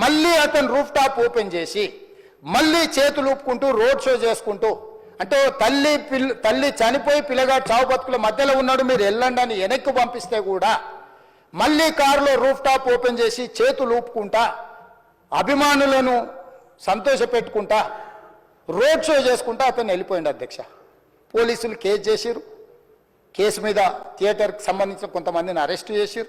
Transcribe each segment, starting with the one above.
మళ్ళీ అతను roof top open చేసి మళ్ళీ చేతులు ఊపుకుంటూ రోడ్ షో చేసుకుంటూ అంటే తల్లి పిల్ల తల్లి చనిపోయి పిల్లగా చావు బతుకుల మధ్యలో ఉన్నాడు మీరు వెళ్ళండి అని వెనక్కి పంపిస్తే కూడా మళ్ళీ కారులో రూఫ్ టాప్ ఓపెన్ చేసి చేతులు ఊపుకుంటా అభిమానులను సంతోషపెట్టుకుంటా రోడ్ షో చేసుకుంటా అతను వెళ్ళిపోయింది అధ్యక్ష. పోలీసులు కేసు చేసిరు కేసు మీద థియేటర్కి సంబంధించిన కొంతమందిని అరెస్ట్ చేసిరు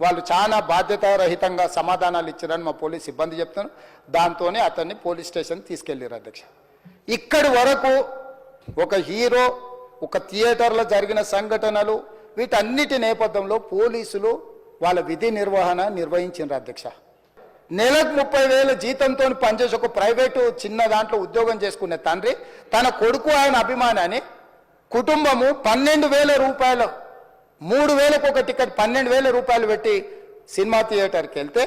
వాళ్ళు చాలా బాధ్యతారహితంగా సమాధానాలు ఇచ్చారని మా పోలీస్ సిబ్బంది చెప్తాను దాంతోనే అతన్ని పోలీస్ స్టేషన్ తీసుకెళ్ళారు అధ్యక్ష. ఇక్కడి వరకు ఒక హీరో ఒక థియేటర్లో జరిగిన సంఘటనలు వీటన్నిటి నేపథ్యంలో పోలీసులు వాళ్ళ విధి నిర్వహణ నిర్వహించారు అధ్యక్ష. నెలకు ముప్పై వేల జీతంతో పనిచేసి ఒక ప్రైవేటు చిన్న దాంట్లో ఉద్యోగం చేసుకునే తండ్రి తన కొడుకు ఆయన అభిమానాన్ని కుటుంబము పన్నెండు వేల రూపాయలు మూడు వేలకు ఒక టికెట్ పన్నెండు వేల రూపాయలు పెట్టి సినిమా థియేటర్కి వెళ్తే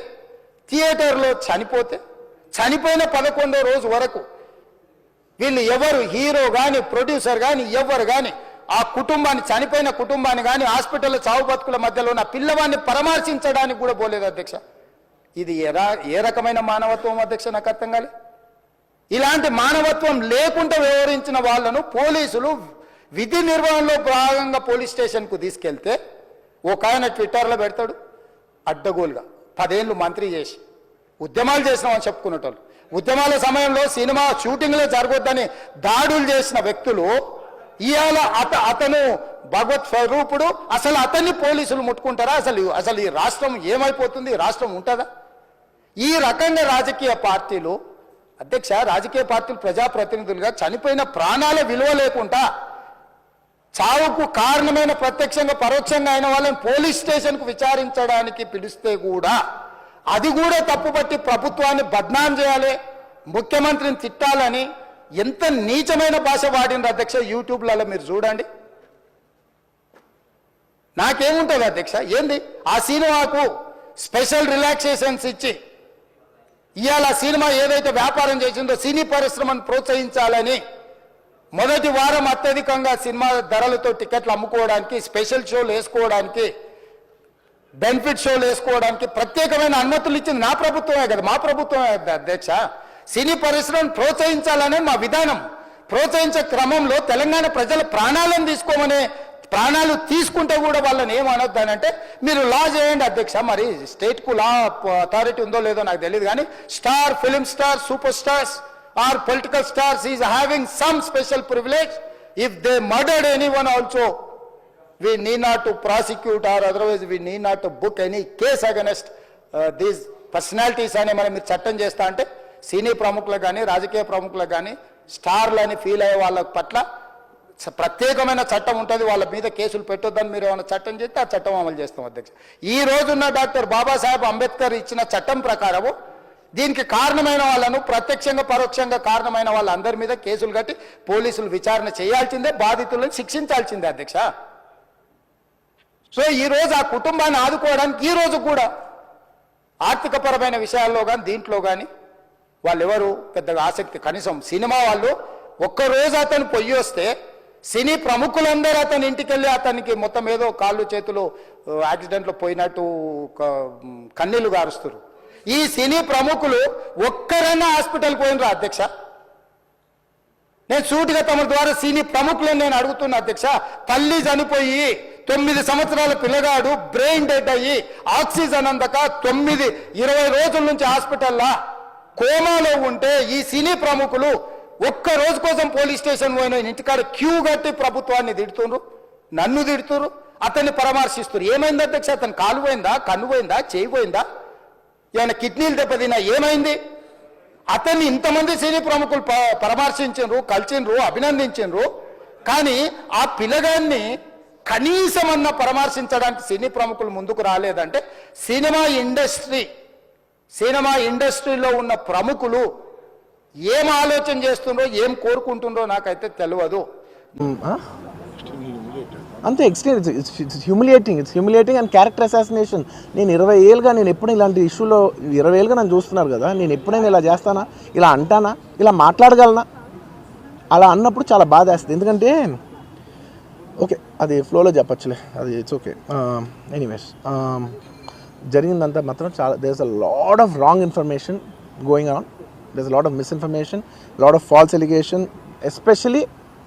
థియేటర్లో చనిపోతే చనిపోయిన పదకొండో రోజు వరకు వీళ్ళు ఎవరు హీరో కానీ ప్రొడ్యూసర్ కానీ ఎవరు కానీ ఆ కుటుంబాన్ని చనిపోయిన కుటుంబాన్ని కానీ హాస్పిటల్లో చావు బతుకుల మధ్యలో ఉన్న పిల్లవాడిని పరామర్శించడానికి కూడా పోలేదు అధ్యక్ష. ఇది ఎలా ఏ రకమైన మానవత్వం అధ్యక్ష నాకు అర్థం కాలే? ఇలాంటి మానవత్వం లేకుండా వ్యవహరించిన వాళ్ళను పోలీసులు విధి నిర్వహణలో భాగంగా పోలీస్ స్టేషన్కు తీసుకెళ్తే ఒక ఆయన ట్విట్టర్లో పెడతాడు అడ్డగోలుగా. పదేళ్ళు మంత్రి చేసి ఉద్యమాలు చేసినామని చెప్పుకునేటోళ్ళు. ఉద్యమాల సమయంలో సినిమా షూటింగ్లో జరగొద్దని దాడులు చేసిన వ్యక్తులు ఇవాళ అత అతను భగవత్ స్వరూపుడు అసలు అతన్ని పోలీసులు ముట్టుకుంటారా? అసలు అసలు ఈ రాష్ట్రం ఏమైపోతుంది? రాష్ట్రం ఉంటుందా? ఈ రకంగా రాజకీయ పార్టీలు అధ్యక్ష రాజకీయ పార్టీలు ప్రజాప్రతినిధులుగా చనిపోయిన ప్రాణాల విలువ లేకుండా చావుకు కారణమైన ప్రత్యక్షంగా పరోక్షంగా అయిన వాళ్ళని పోలీస్ స్టేషన్కు విచారించడానికి పిలిస్తే కూడా అది కూడా తప్పుపట్టి ప్రభుత్వాన్ని బద్నాం చేయాలి ముఖ్యమంత్రిని తిట్టాలని ఎంత నీచమైన భాష వాడిన అధ్యక్ష యూట్యూబ్లలో మీరు చూడండి. నాకేముంటుంది అధ్యక్ష? ఏంది? ఆ సినిమాకు స్పెషల్ రిలాక్సేషన్స్ ఇచ్చి ఇవాళ ఆ సినిమా ఏదైతే వ్యాపారం చేసిందో సినీ పరిశ్రమను ప్రోత్సహించాలని మొదటి వారం అత్యధికంగా సినిమా ధరలతో టికెట్లు అమ్ముకోవడానికి స్పెషల్ షోలు వేసుకోవడానికి బెనిఫిట్ షోలు వేసుకోవడానికి ప్రత్యేకమైన అనుమతులు ఇచ్చింది నా ప్రభుత్వమే కదా మా ప్రభుత్వమే కదా అధ్యక్ష. సినీ పరిశ్రమను ప్రోత్సహించాలనే మా విధానం. ప్రోత్సహించే క్రమంలో తెలంగాణ ప్రజల ప్రాణాలను తీసుకోమనే ప్రాణాలు తీసుకుంటే కూడా వాళ్ళని ఏమనొద్దానంటే మీరు లా చేయండి అధ్యక్ష మరి స్టేట్కు లా అథారిటీ ఉందో లేదో నాకు తెలియదు కానీ star film star super stars or political stars is having some special privilege if they murdered anyone also we need not to prosecute or otherwise we need not to book any case against uh, these అని మనం మీరు చట్టం చేస్తా అంటే సినీ ప్రముఖులకు కానీ రాజకీయ ప్రముఖులకు కానీ స్టార్లు అని ఫీల్ అయ్యే వాళ్ళ పట్ల ప్రత్యేకమైన చట్టం ఉంటుంది. వాళ్ళ మీద కేసులు పెట్టొద్దని మీరు ఏమైనా చట్టం చేస్తే ఆ చట్టం అమలు చేస్తాం అధ్యక్ష. ఈ రోజున్న డాక్టర్ బాబాసాహెబ్ అంబేద్కర్ ఇచ్చిన చట్టం ప్రకారము దీనికి కారణమైన వాళ్ళను ప్రత్యక్షంగా పరోక్షంగా కారణమైన వాళ్ళందరి మీద కేసులు కట్టి పోలీసులు విచారణ చేయాల్సిందే బాధితులను శిక్షించాల్సిందే అధ్యక్ష. సో ఈ రోజు ఆ కుటుంబాన్ని ఆదుకోవడానికి ఈ రోజు కూడా ఆర్థికపరమైన విషయాల్లో కానీ దీంట్లో కానీ వాళ్ళు ఎవరు పెద్దగా ఆసక్తి కనీసం సినిమా వాళ్ళు ఒక్కరోజు అతను పొయ్యి వస్తే సినీ ప్రముఖులందరూ అతని ఇంటికి వెళ్ళి అతనికి మొత్తం ఏదో కాళ్ళు చేతులు యాక్సిడెంట్లో పోయినట్టు కన్నీళ్ళు గారుస్తారు ఈ సినీ ప్రముఖులు ఒక్కరైనా హాస్పిటల్ పోయినరా అధ్యక్ష? నేను సూటిగా తమ ద్వారా సినీ ప్రముఖులను నేను అడుగుతున్నా అధ్యక్ష తల్లి చనిపోయి తొమ్మిది సంవత్సరాల పిల్లగాడు బ్రెయిన్ డెడ్ అయ్యి ఆక్సిజన్ అందక తొమ్మిది ఇరవై రోజుల నుంచి హాస్పిటల్లా కోమాలో ఉంటే ఈ సినీ ప్రముఖులు ఒక్క రోజు కోసం పోలీస్ స్టేషన్ పోయిన ఇంటికాడ క్యూ కట్టి ప్రభుత్వాన్ని తిడుతుండ్రు నన్ను తిడుతురు అతన్ని పరామర్శిస్తున్నారు ఏమైంది అధ్యక్ష? అతను కాలు పోయిందా కన్ను పోయిందా చేయి పోయిందా? ఏమైనా కిడ్నీలు దెబ్బతిన్నా ఏమైంది? అతన్ని ఇంతమంది సినీ ప్రముఖులు ప- కలిసిండ్రు అభినందించిండ్రు కానీ ఆ పిల్లగాన్ని కనీసమన్నా పరామర్శించడానికి సినీ ప్రముఖులు ముందుకు రాలేదంటే సినిమా ఇండస్ట్రీ సినిమా ఇండస్ట్రీలో ఉన్న ప్రముఖులు ఏం ఆలోచన చేస్తుండ్రో ఏం కోరుకుంటుండ్రో నాకైతే తెలియదు అంతే extreme it's humiliating it's humiliating and character assassination నేను ఇరవై ఏళ్ళుగా నేను ఎప్పుడు ఇలాంటి ఇష్యూలో ఇరవై ఏళ్ళుగా నన్ను చూస్తున్నారు కదా నేను ఎప్పుడైనా ఇలా చేస్తానా ఇలా అంటానా ఇలా మాట్లాడగలనా? అలా అన్నప్పుడు చాలా బాధ వేస్తుంది ఎందుకంటే ఓకే అది ఫ్లోలో చెప్పచ్చులే. అది ఇట్స్ ఓకే ఎనీవేస్ జరిగిందంతా మాత్రం చాలా there a lot of wrong information going on there's lot of misinformation lot of false allegation especially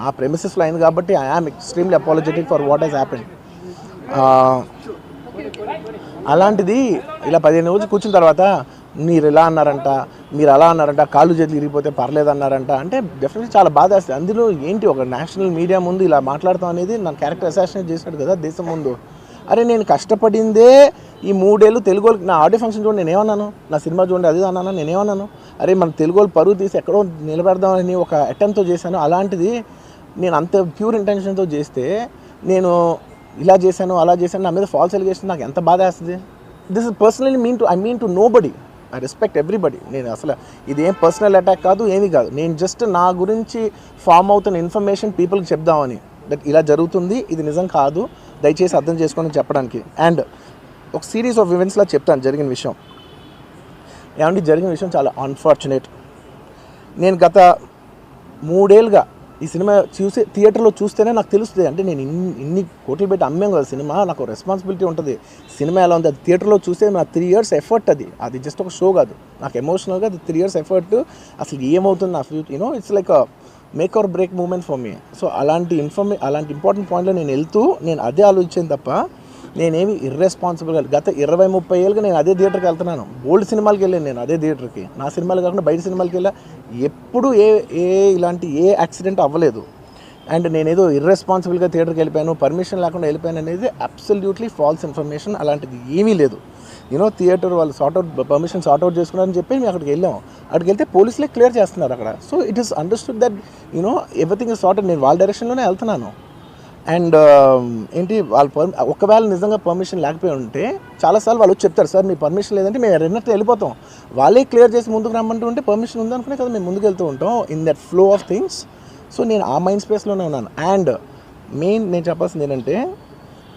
నా ప్రెమిసెస్లో అయింది కాబట్టి I am extremely apologetic for what he's happen అలాంటిది ఇలా పదిహేను రోజులు కూర్చున్న తర్వాత మీరు ఇలా అన్నారంట మీరు అలా అన్నారంట కాళ్ళు చేతులు ఇరిగిపోతే పర్లేదు అన్నారంట అంటే డెఫినెట్లీ చాలా బాధ వేస్తుంది. అందులో ఏంటి ఒక నేషనల్ మీడియా ముందు ఇలా మాట్లాడతాం అనేది నా క్యారెక్టర్ అసాసినేట్ చేసినట్టు కదా దేశం ముందు. అరే నేను కష్టపడిందే ఈ మూడేళ్ళు తెలుగు వాళ్ళకి. నా ఆడియో ఫంక్షన్ చూడండి నేనేమన్నాను? నా సినిమా చూడండి అది అన్నాను నేనేమన్నాను? అరే మన తెలుగు వాళ్ళు పరువు తీసి ఎక్కడో నిలబెడదామని ఒక అటెంప్ట్తో చేశాను. అలాంటిది నేను అంత ప్యూర్ ఇంటెన్షన్తో చేస్తే నేను ఇలా చేశాను అలా చేశాను నా మీద ఫాల్స్ ఎలిగేషన్ నాకు ఎంత బాధ వేస్తుంది? This is personally mean to I mean to nobody I respect everybody నేను అసలు ఇది ఏం పర్సనల్ అటాక్ కాదు ఏమీ కాదు. నేను జస్ట్ నా గురించి ఫామ్ అవుతున్న ఇన్ఫర్మేషన్ పీపుల్కి చెప్దామని. దట్ ఇలా జరుగుతుంది ఇది నిజం కాదు. దయచేసి అర్థం చేసుకొని చెప్పడానికి. అండ్ ఒక సిరీస్ ఆఫ్ ఈవెంట్స్లా చెప్తాను జరిగిన విషయం. ఏమంటే జరిగిన విషయం చాలా అన్ఫార్చునేట్ నేను గత మూడేళ్ళుగా ఈ సినిమా చూసే థియేటర్లో చూస్తేనే నాకు తెలుస్తుంది. అంటే నేను ఇన్ని ఇన్ని కోట్లు పెట్టి అమ్మాం కదా సినిమా నాకు రెస్పాన్సిబిలిటీ ఉంటుంది. సినిమా ఎలా ఉంది? అది థియేటర్లో చూస్తే నా త్రీ ఇయర్స్ ఎఫర్ట్ అది. అది జస్ట్ ఒక షో కాదు. నాకు ఎమోషనల్గా అది త్రీ ఇయర్స్ ఎఫర్ట్ అసలు ఏమవుతుంది? నా future you know it's like make or break moment for me so అలాంటి ఇన్ఫర్మే అలాంటి ఇంపార్టెంట్ పాయింట్లో నేను వెళ్తూ నేను అదే ఆలోచించాను తప్ప నేనేమి ఇర్రెస్పాన్సిబుల్గా గత ఇరవై ముప్పై ఏళ్ళుగా నేను అదే థియేటర్కి వెళ్తున్నాను. ఓల్డ్ సినిమాలకి వెళ్ళాను నేను అదే థియేటర్కి. నా సినిమాలు కాకుండా బయట సినిమాలకి వెళ్ళా. ఎప్పుడు ఏ ఏ ఇలాంటి ఏ యాక్సిడెంట్ అవ్వలేదు. అండ్ నేనేదో ఇర్రెస్పాన్సిబుల్గా థియేటర్కి వెళ్ళిపోయాను. పర్మిషన్ లేకుండా వెళ్ళిపోయాను అనేది అబ్సల్యూట్లీ ఫాల్స్ ఇన్ఫర్మేషన్ అలాంటిది ఏమీ లేదు. యూనో థియేటర్ వాళ్ళు sort out permission sort out చేసుకున్నారని చెప్పి మేము అక్కడికి వెళ్ళాం. అక్కడికి వెళ్తే పోలీసులే క్లియర్ చేస్తున్నారు అక్కడ. So it is understood that you know everything is sorted నేను వాళ్ళ డైరెక్షన్లోనే వెళ్తున్నాను. అండ్ um, ఏంటి వాళ్ళ పర్మి ఒకవేళ నిజంగా పర్మిషన్ లేకపోయి ఉంటే చాలాసార్లు వాళ్ళు వచ్చి చెప్తారు సార్ మీ పర్మిషన్ లేదంటే మేము రెండట్టు వెళ్ళిపోతాం. వాళ్ళే క్లియర్ చేసి ముందుకు రమ్మంటూ ఉంటే పర్మిషన్ ఉందనుకునే కదా మేము ముందుకు వెళ్తూ ఉంటాం in that flow of things so నేను ఆ మైండ్ స్పేస్లోనే ఉన్నాను. అండ్ మెయిన్ నేను చెప్పాల్సింది ఏంటంటే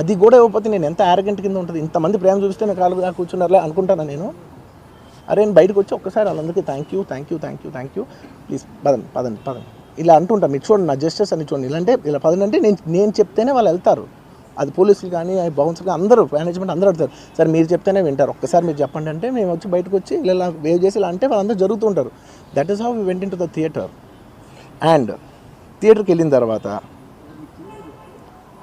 అది కూడా ఇవ్వకపోతే నేను ఎంత యారగెంట్ కింద ఉంటుంది? ఇంతమంది ప్రేమ చూపిస్తే నేను కాలు దాకా కూర్చున్నారులే అనుకుంటాను నేను? అరే నేను బయటకు వచ్చి ఒక్కసారి వాళ్ళందరికీ thank you thank you thank you thank you please పదండి పదండి పదండి. ఇలా అంటుంటా మీరు చూడండి నా జస్టిస్ అని చూడండి. ఇలాంటే ఇలా పదండి అంటే నేను నేను చెప్తేనే వాళ్ళు వెళ్తారు. అది పోలీసులు కానీ బౌన్సర్ కానీ అందరూ మేనేజ్మెంట్ అందరూ అడుగుతారు. సార్ మీరు చెప్తేనే వింటారు. ఒక్కసారి మీరు చెప్పండి అంటే మేము వచ్చి బయటకు వచ్చి ఇలా వేవ్ చేసి ఇలా అంటే వాళ్ళందరూ జరుగుతుంటారు that is how we went into the theatre and థియేటర్కి వెళ్ళిన తర్వాత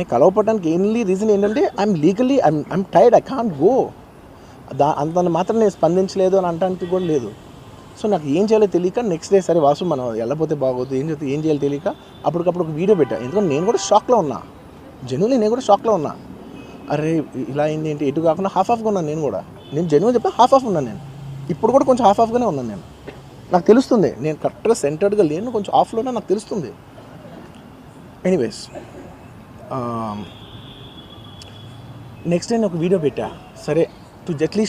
నేను కలవపడడానికి ఎన్లీ రీజన్ ఏంటంటే I'm legally I'm I'm tired I can't go దా అంత మాత్రం నేను స్పందించలేదు అని అనడానికి కూడా లేదు. సో నాకు ఏం చేయాలో తెలియక నెక్స్ట్ డే సరే వాసు మనం వెళ్ళపోతే బాగోదు ఏం చేస్తే ఏం చేయాలో తెలియక అప్పటికప్పుడు ఒక వీడియో పెట్టా. ఎందుకంటే నేను కూడా షాక్లో ఉన్నా. జెన్యున్లీ నేను కూడా షాక్లో ఉన్నా. అరే ఇలా అయింది ఏంటి? ఎటు కాకుండా హాఫ్ ఆఫ్గా ఉన్నాను నేను కూడా. నేను జెన్యున్ చెప్పిన హాఫ్ ఆఫ్ ఉన్నాను నేను. ఇప్పుడు కూడా కొంచెం హాఫ్ ఆఫ్గానే ఉన్నాను నేను. నాకు తెలుస్తుంది. నేను కరెక్ట్గా సెంటర్డ్గా లేను కొంచెం ఆఫ్లోనే నాకు తెలుస్తుంది. ఎనీవేస్ నెక్స్ట్ నేను ఒక వీడియో పెట్టా. సరే టు అట్లీస్ట్